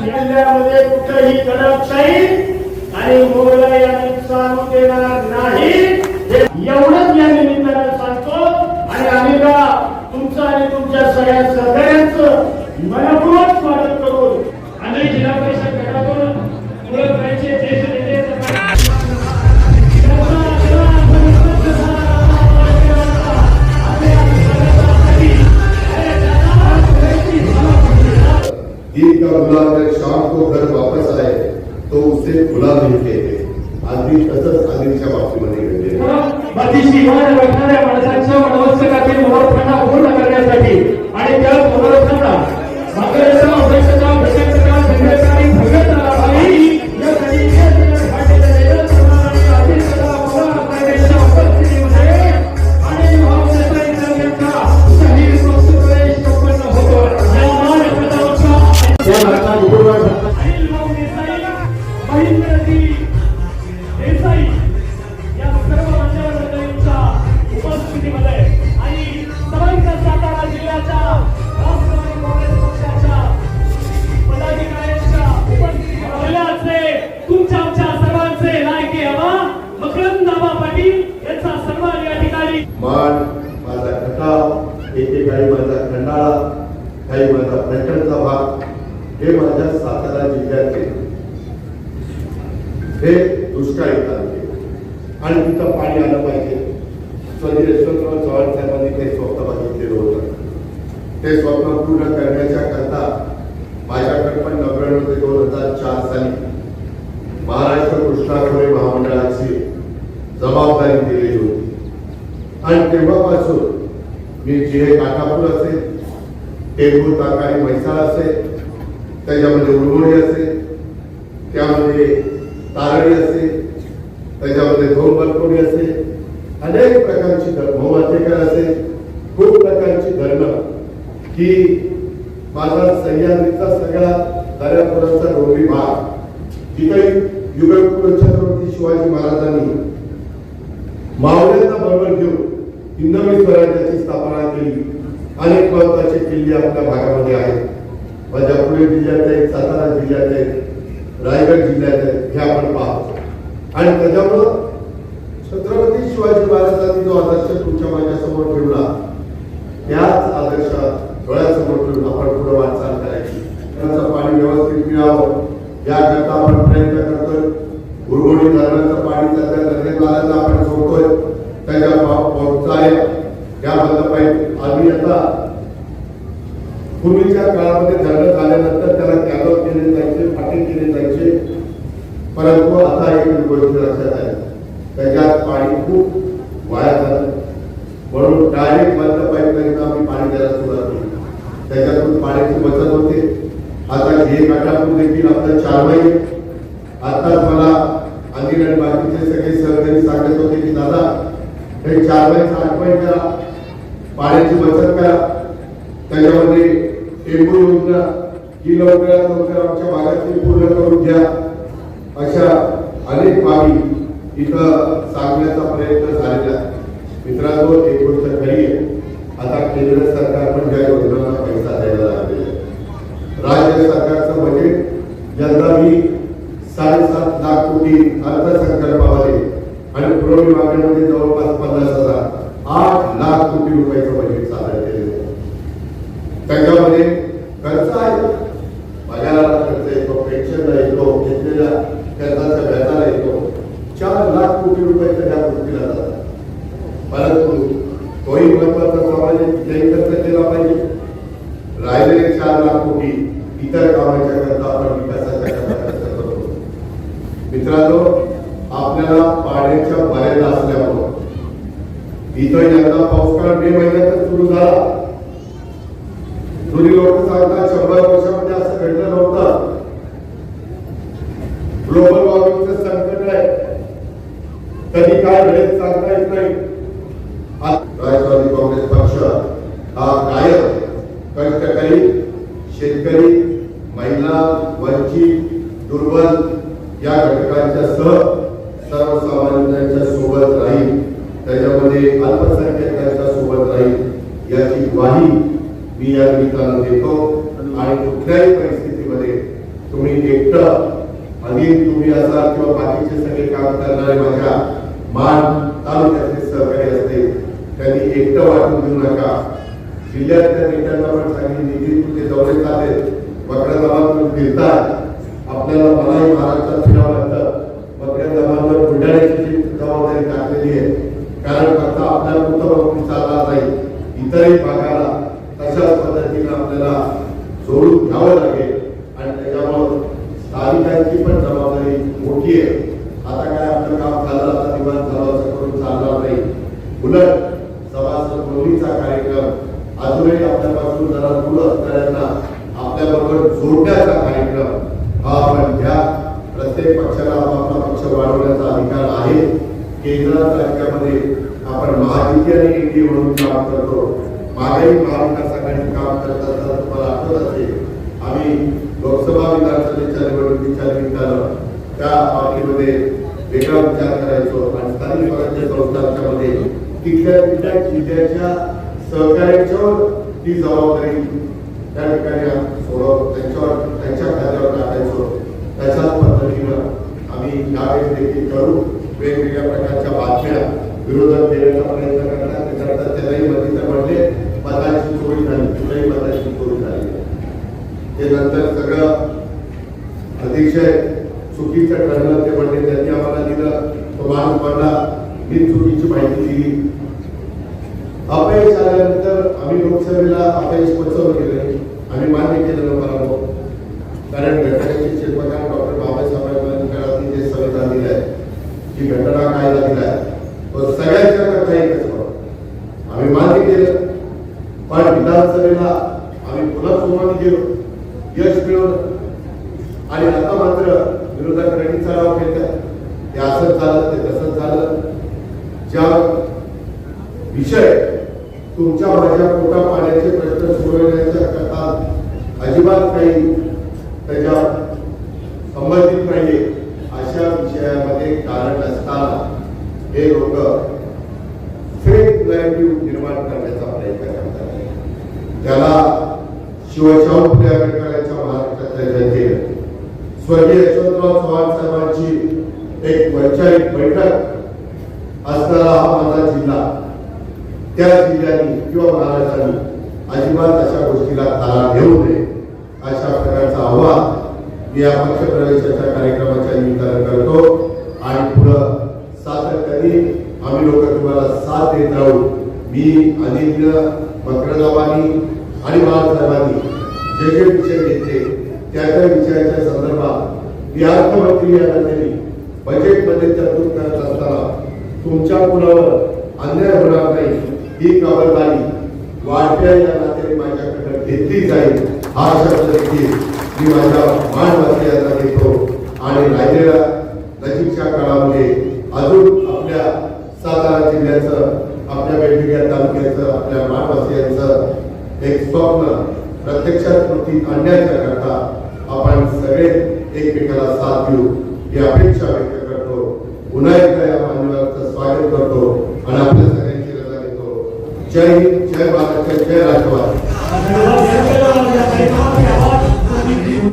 आपण या जिल्ह्यामध्ये नाही आणि मोगलाई आणि चालू देणार नाही. एवढंच या निमित्तानं सांगतो. आणि आम्ही का तुमचं आणि तुमच्या सगळ्या सहकार्यांचं मनपूर्वक स्वागत करून आम्ही जिल्हा परिषद गटातून बाबतीमध्ये घडले बाकीची वर बसणाऱ्या माणसांच्या मनोत्सकातील काही माझा पैठणचा भाग हे माझ्या सातारा जिल्ह्याचे हे दुष्काळी तालुके. आणि तिथं पाणी आलं पाहिजे. स्वर्गीय यशवंतराव चव्हाण साहेबांनी ते स्वप्न बघितलेलं होतं. ते स्वप्न पूर्ण करण्याच्या करता माझ्याकडे पण नव्याण्णव ते दोन हजार चार साली महाराष्ट्र कृष्णाखोरे महामंडळाची जबाबदारी दिलेली होती. आणि तेव्हापासून मी जे काठापूर असेल टेंबू तारखाने म्हैसाळ असेल त्याच्यामध्ये उरमोडी असेल त्यामध्ये तारडी असेल त्याच्यामध्ये धोम बलकोडी असेल अनेक प्रकारची धर्म मोमातेकर असेल खूप प्रकारची धर्म. की माझा सह्याद्रीचा सगळा दर्यापुराचा डोंगरी भाग तिथे युगकुल छत्रपती शिवाजी महाराजांनी मावळ्यांना बरोबर घेऊन हिंदवी स्वराज्याची स्थापना केली. अनेक महत्त्वाचे किल्ले आपल्या भागामध्ये आहेत. माझ्या पुणे जिल्ह्यात आहेत सातारा जिल्ह्यात आहेत रायगड जिल्ह्यात आहेत हे आपण पाहतो. आणि त्याच्यामुळं छत्रपती शिवाजी महाराजांनी जो आता तुमच्या माझ्यासमोर ठेवला त्याच आदर्श डोळ्यासमोर ठेवून आपण पुढे वाटचाल करायची त्याचं पाणी व्यवस्थित मिळावं याकरता आपण प्रयत्न करतोय उरगोडी धरणाचं पाणी सध्या धरणेद्वाराचं आपण सोडतोय त्याच्या पावसा आहे याबद्दल पाहिजे आम्ही आता पूर्वीच्या काळामध्ये धरणं आल्यानंतर त्याला कॅलॉग केले जायचे फाटे केले जायचे. परंतु आता एक गोष्ट लक्षात आहे. त्याच्यात पाणी खूप वाया झालं म्हणून डायरेक्ट बंद पाईप करीत आम्ही पाणी द्यायला सुरुवात केली. त्याच्यातून पाण्याची बचत होते. आता हे काटापूर देखील आता चार महिने आताच मला अनिल आणि बाकीचे सगळे सहकारी सांगत होते की दादा हे चार महिने आठवण करा पाण्याची बचत करा. त्याच्यामध्ये टेंबू योजना ही लवकरात लवकर आमच्या भागातली पूर्ण करून घ्या. अशा अनेक बाबी इथं सांगण्याचा प्रयत्न झालेला मित्रांनो एक गोष्ट खरी आहे. आता केंद्र सरकार पण ज्या योजनांना पैसा द्यायला लागलेला आहे. राज्य सरकारचं बजेट यंदा मी साडेसात लाख कोटी अर्थसंकल्पामध्ये आणि पुरवणी मागण्यामध्ये जवळपास पन्नास हजार आठ लाख कोटी रुपयाचं बजेट सादर केलेलं आहे त्याच्यामध्ये खर्च आहे. पगाराला खर्च येतो पेन्शनला येतो घेतलेल्या कर्जाच्या व्याजाला येतो. चार लाख कोटी रुपयाचा त्या गोष्टीला जातात. परंतु तोही महत्त्वाचा समाज तिथेही खर्च केला पाहिजे. राहिलेले चार लाख कोटी इतर कामाच्या करता आपण विकासाच्या करता खर्च करतो. मित्रांनो आपल्याला पाण्याच्या मर्यादा असल्यामुळे इथं यंदा पावसाळा मे महिन्यातच सुरू झाला. जुनी लोक सांगतात शंभर वर्षामध्ये असं घडलं नव्हतं. ग्लोबल वॉर्मिंगचं संकट आहे. कधी काय घडेल सांगता येत नाही. राष्ट्रवादी काँग्रेस पक्ष हा कायम कष्टकरी देतो आणि कुठल्याही परिस्थितीमध्ये तुम्ही एकटं अधिक तुम्ही असाल किंवा बाकीचे सगळे काम करणारे माझ्या मान तालुक्यातले सहकारी असते त्यांनी एकटं वाटून देऊ नका. जिल्ह्यातल्या नेत्यांना पण सांगितले निधी तुमचे दौरे चालेल बकऱ्या फिरतात आपल्याला मलाही महाराष्ट्रात फिरावं लागतं. बकऱ्या जमातवर बुलढाण्याची जबाबदारी टाकलेली आहे कारण फक्त आपल्या कुटुंबावरती चालणार नाही इतरही भागात तशाच पद्धतीनं आपल्याला जोडून घ्यावं लागेल आणि त्याच्यामुळं स्थानिकांची पण जबाबदारी मोठी आहे. आता काय आपलं काम झालं आता दिवाण झालं असं करून चालणार नाही. उलट सभासद नोंदणीचा कार्यक्रम अजूनही आपल्यापासून जरा दूर असणाऱ्यांना आपल्याबरोबर जोडण्याचा कार्यक्रम हा आपण घ्या. प्रत्येक पक्षाला आपला पक्ष वाढवण्याचा अधिकार आहे. केंद्रात राज्यामध्ये आपण महायुती आणि एनडीए म्हणून काम करतो. मागेही महाविकास आघाडी काम करत असताना तुम्हाला आठवत असेल आम्ही लोकसभा विधानसभेच्या निवडणुकीच्या निमित्तानं त्या पार्टीमध्ये वेगळा विचार करायचो आणि स्थानिक स्वराज्य संस्थांच्या मध्ये तिथल्या तिथल्या जिल्ह्याच्या सहकार्याच्यावर ती जबाबदारी त्या ठिकाणी सोडव त्यांच्यावर त्यांच्या खात्यावर टाकायचो. त्याच्याच पद्धतीनं आम्ही यावेळेस देखील करू वेगवेगळ्या प्रकारच्या बातम्या विरोधात देण्याचा प्रयत्न करणार त्याच्यानंतर त्यालाही मदतीचं म्हणले मताची चोरी झाली तुलाही मताची चोरी झाली हे नंतर सगळं अतिशय आणि आता मात्र विरोधक रणीचा राव घेतात ते असंच झालं ते तसंच झालं ज्या विषय तुमच्या माझ्या पोटा पाण्याचे प्रश्न सोडवण्याच्या करतात अजिबात काही त्याच्या संबंधित नाहीये. अशा विषयामध्ये कारण असताना हे लोक फेक नॅरेटिव्ह निर्माण करण्याचा प्रयत्न करतात. त्याला शिवशाहू स्वर्गीय यशवंतराव चव्हाण साहेबांची एक वैचारिक बैठक असणारा हा माझा जिल्हा. त्या जिल्ह्यांनी किंवा महाराष्ट्राने अजिबात अशा गोष्टीला तारा देऊ नये अशा प्रकारचा आव्हान मी या पक्षप्रवेशाच्या कार्यक्रमाच्या निमित्तानं करतो. आणि पुढं सातत्याने आम्ही लोक तुम्हाला साथ देत राहू. मी अनिल मकरदाबानी आणि बाळासाहेबांनी जे जे विषय घेतले त्या त्या विषयाच्या संदर्भात मी अर्थमंत्री या नात्याने बजेटमध्ये तरतूद करत असताना तुमच्या मुलावर अन्याय होणार नाही ही खबरदारी वाढत्या या नात्याने माझ्याकडे घेतली जाईल हा शब्द देखील मी माझ्या मानवासियांना देतो. आणि राहिलेल्या नजीकच्या काळामध्ये अजून आपल्या सातारा जिल्ह्याचं आपल्या वेगवेगळ्या तालुक्याचं आपल्या मानवासियांचं एक स्वप्न प्रत्यक्षात कृतीत आणण्याच्या करता आपण सगळे एकमेकाला साथ देऊ ही अपेक्षा व्यक्त करतो. पुन्हा एकदा या मान्यवरांचं स्वागत करतो आणि आपल्या सगळ्यांची रजा घेतो. जय हिंद जय महाराष्ट्र जय राष्ट्रवाद.